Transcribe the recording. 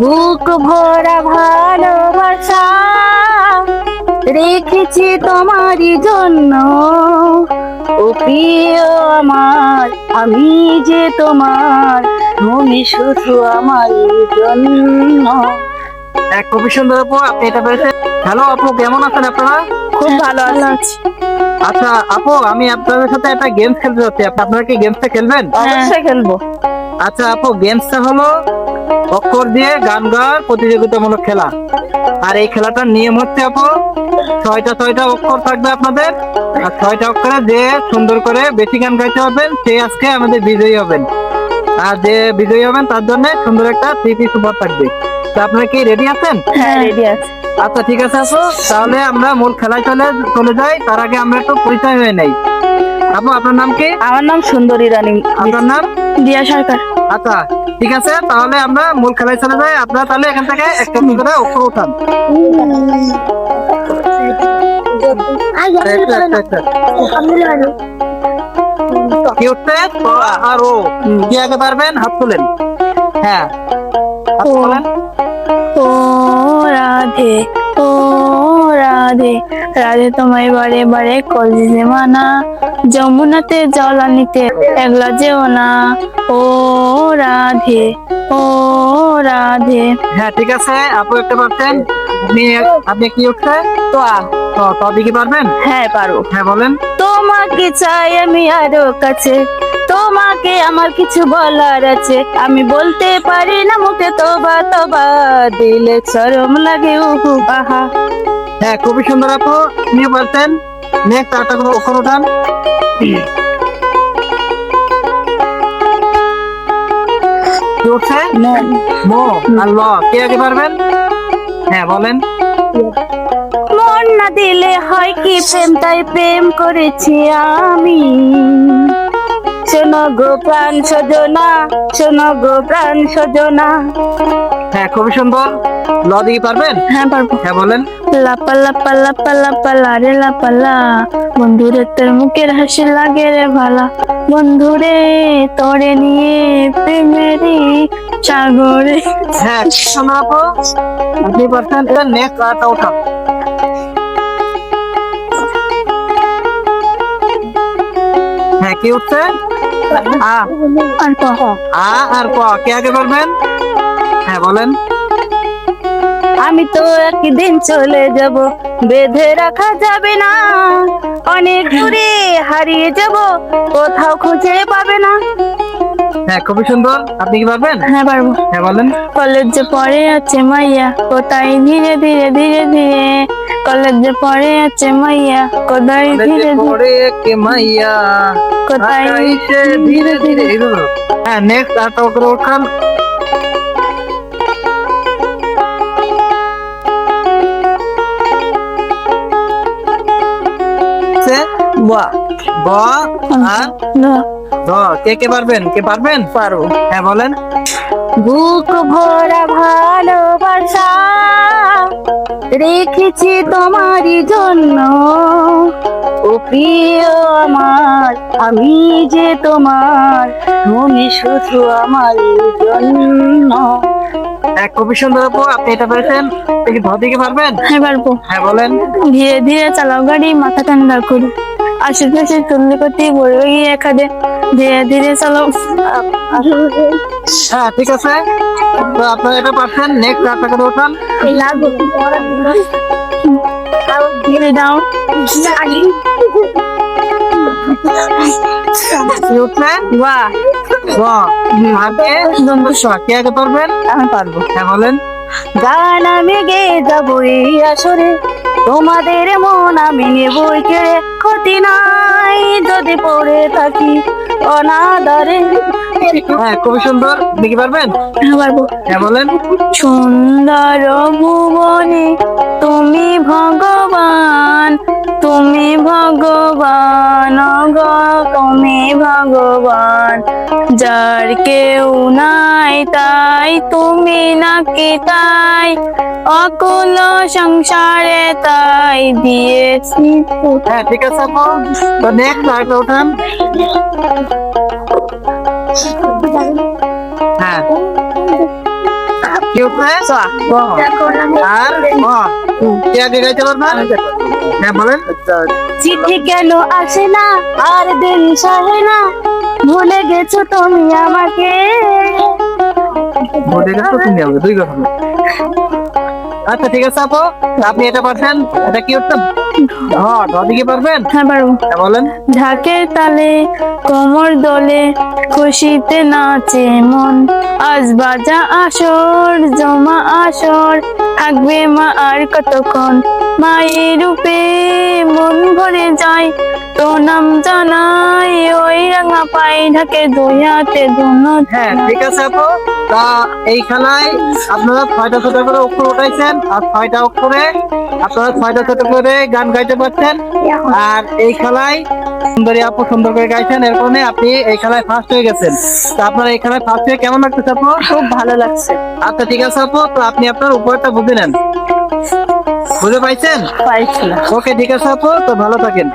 বুক ভরা ভালোবাসা রেখেছি তোমারই জন্য। ও প্রিয় আমার আমি যে তোমার তুমি শুধু আমার জন্য। এক খুবই সুন্দর আপু আপনি এটা পেরেছেন হ্যালো আপু কেমন আছেন আপনারা? খুব ভালো আছি। আচ্ছা আপু আমি আপনাদের সাথে একটা গেমস খেলতে যাচ্ছি। আপনারা কি গেমসটা খেলবেন? অবশ্যই খেলব। আচ্ছা আপু গেমসটা হলো অক্ষর দিয়ে গান গাওয়ার প্রতিযোগিতামূলক খেলা। আর এই খেলাটার নিয়ম হচ্ছে আপু ছয়টা ছয়টা অক্ষর থাকবে আপনাদের আর ছয়টা অক্ষরে যে সুন্দর করে বেশি গান গাইতে পারবেন সে আজকে আমাদের বিজয়ী হবেন। আর যে বিজয়ী হবেন তার জন্য সুন্দর একটা পিস উপহার থাকবে। তা আপনারা কি রেডি আছেন? হ্যাঁ রেডি আছে। আচ্ছা ঠিক আছে আপু তাহলে আমরা মূল খেলায় চলে চলে যাই। তার আগে আমরা একটু পরিচয় হয়ে নেই। আপু আপনার নাম কি? আমার নাম সুন্দরী রানী। আপনার নাম? দিয়া সরকার। আচ্ছা ঠিক আছে? তাহলে আমরা মূল খেলায় চলে যাই। আপনারা তাহলে এখান থেকে একটা মিল করে অক্ষর উঠান। কি উঠতে আর ও। কি আগে পারবেন? হাত তুলেন। হ্যাঁ। হাত। তোলেন। ও রাধে। রাধে রাধে তোমায় বারে বারে কলিজে মানা যমুনাতে জল আনিতে একলা যেও না। ও রাধে ও রাধে। হ্যাঁ ঠিক আছে আপু একটা পারছেন আপনি আপনি কি উঠছে তো তো তো কি পারবেন? হ্যাঁ পারো হ্যাঁ বলেন। তোমাকে চাই আমি আরও কাছে তোমাকে আমার কিছু বলার আছে। আমি বলতে পারি না মুখে তোবা তোবা দিলে চরম লাগে উহু বাহা। হ্যাঁ খুবই সুন্দর আপু নিয়ে পারছেন নেক্সট আরেকটা করে অক্ষর উঠান কি উঠছে? মো। আর ল কে আগে পারবেন? হ্যাঁ বলেন। মন না দিলে হয় কি প্রেম তাই প্রেম করেছি আমি। শোনো গো প্রাণ সজনা শোনো গো প্রাণ সজনা। হ্যাঁ খুবই সুন্দর ল দিকে পারবেন? হ্যাঁ পারব। হ্যাঁ বলেন। লাপা লাপা লাপা লাপা লা রে লাপা লা। বন্ধুরে তোর মুখের হাসি লাগে রে ভালা। বন্ধুরে তোরে নিয়ে প্রেমেরই সাগরে। হ্যাঁ আপু আপনি পারছেন নেক্সট আরেকটা উঠান হ্যাঁ কি উঠছে? আ আর ক আ আর ক কে আগে পারবেন হ্যাঁ বলেন। আমি তো একদিন চলে যাব বেঁধে রাখা যাবে না। অনেক দূরে হারিয়ে যাব। কোথাও খুঁজে পাবে না। হ্যাঁ খুবই সুন্দর আপনি কি পারবেন হ্যাঁ পারব হ্যাঁ বলেন। কলেজে পড়ে আছে মাইয়া কোথায় ধীরে ধীরে ধীরে ধীরে কলেজে পড়ে আছে মাইয়া। কোথায় ধীরে ধীরে পরে কে মাইয়া। কোথায় ধীরে ধীরে। হ্যাঁ নেক্সট উঠান। সে বাহ ব আর কে কে পারবেন? কে পারবেন? পারব হ্যাঁ বলেন। বুক ভরা ভালোবাসা রেখেছি তোমারই জন্য। ও প্রিয় আমার আমি যে তোমার তুমি শুধু আমার জন্য। খুবই সুন্দর আপু আপনি এটা পেরেছেন? কি ধর দিকে পারবেন? হ্যাঁ পারব। হ্যাঁ বলেন। ধীরে ধীরে চালাও গাড়ি মাথা ঠান্ডা করি। আশেপাশে তুললে করতে বলবে গিয়ে একাদে। ধীরে ধীরে চালাও হ্যাঁ ঠিক আছে। তো আপনারা এটা পারছেন। নেক্সট ধীরে দাও কি উঠছে বাহ। ব আগে কে আগে পারবেন? আমি পারব। হ্যাঁ বলেন। গান আমি গে যাব এই আসরে। তোমাদের মন আমি নেবই কেড়ে ক্ষতি নাই যদি পড়ে থাকি অনাদারে। হ্যাঁ খুবই সুন্দর। দেখি পারবেন? হ্যাঁ, পারব। হ্যাঁ বলেন। সুন্দর ভুবনে তুমি ভগবান। ভগবান গ তুমি ভগবান যার কেউ নাই তাই তুমি নাকি তাই অকুল সংসারে তাই দিয়েছি। হ্যাঁ ঠিক আছে আপু। তো নেক্সট আরেকটা উঠান। হ্যাঁ। হচ্ছে চ ক আর ম কে আগে গাইতে পারবেন হ্যাঁ বলেন। চিঠি কেন আসে না? আর দিন সহে না। ভুলে গেছো তুমি আমাকে? ভোটে গেছে তুমি হবে দুই কথা আচ্ছা ঠিক আছে আপু আপনি এটা পাঠান এটা কি হচ্ছে হ্যাঁ পারবেন? হ্যাঁ পারব। হ্যাঁ, বলেন। ঢাকের তালে কোমর দোলে খুশিতে নাচে মন। আজ বাজা আসর জমা আসর থাকবে মা আর কতক্ষণ? মায়ের রূপে মন ভরে যায়। তো নাম জানাই ওই রাঙা পাই ঢাকে দুই হাতে দুনো হ্যাঁ ঠিক আছে আপু। তা এই খেলায় আপনারা ছয়টা ছোট করে অক্ষর উঠাইছেন আর ছয়টা অক্ষরে আপনারা ছয়টা ছোট করে গান গাইতে পারছেন। আর এই খেলায় সুন্দরী আপু সুন্দর করে গাইছেন এর কারণে আপনি এই খেলায় ফার্স্ট হয়ে গেছেন। তো আপনার এই খেলায় ফার্স্ট হয়ে কেমন লাগতেছে আপু? খুব ভালো লাগছে। আচ্ছা ঠিক আছে আপু। তো আপনি আপনার উপরটা বুঝে নেন। বুঝে পাইছেন? পাইছি। ওকে ঠিক আছে আপু তো ভালো থাকেন।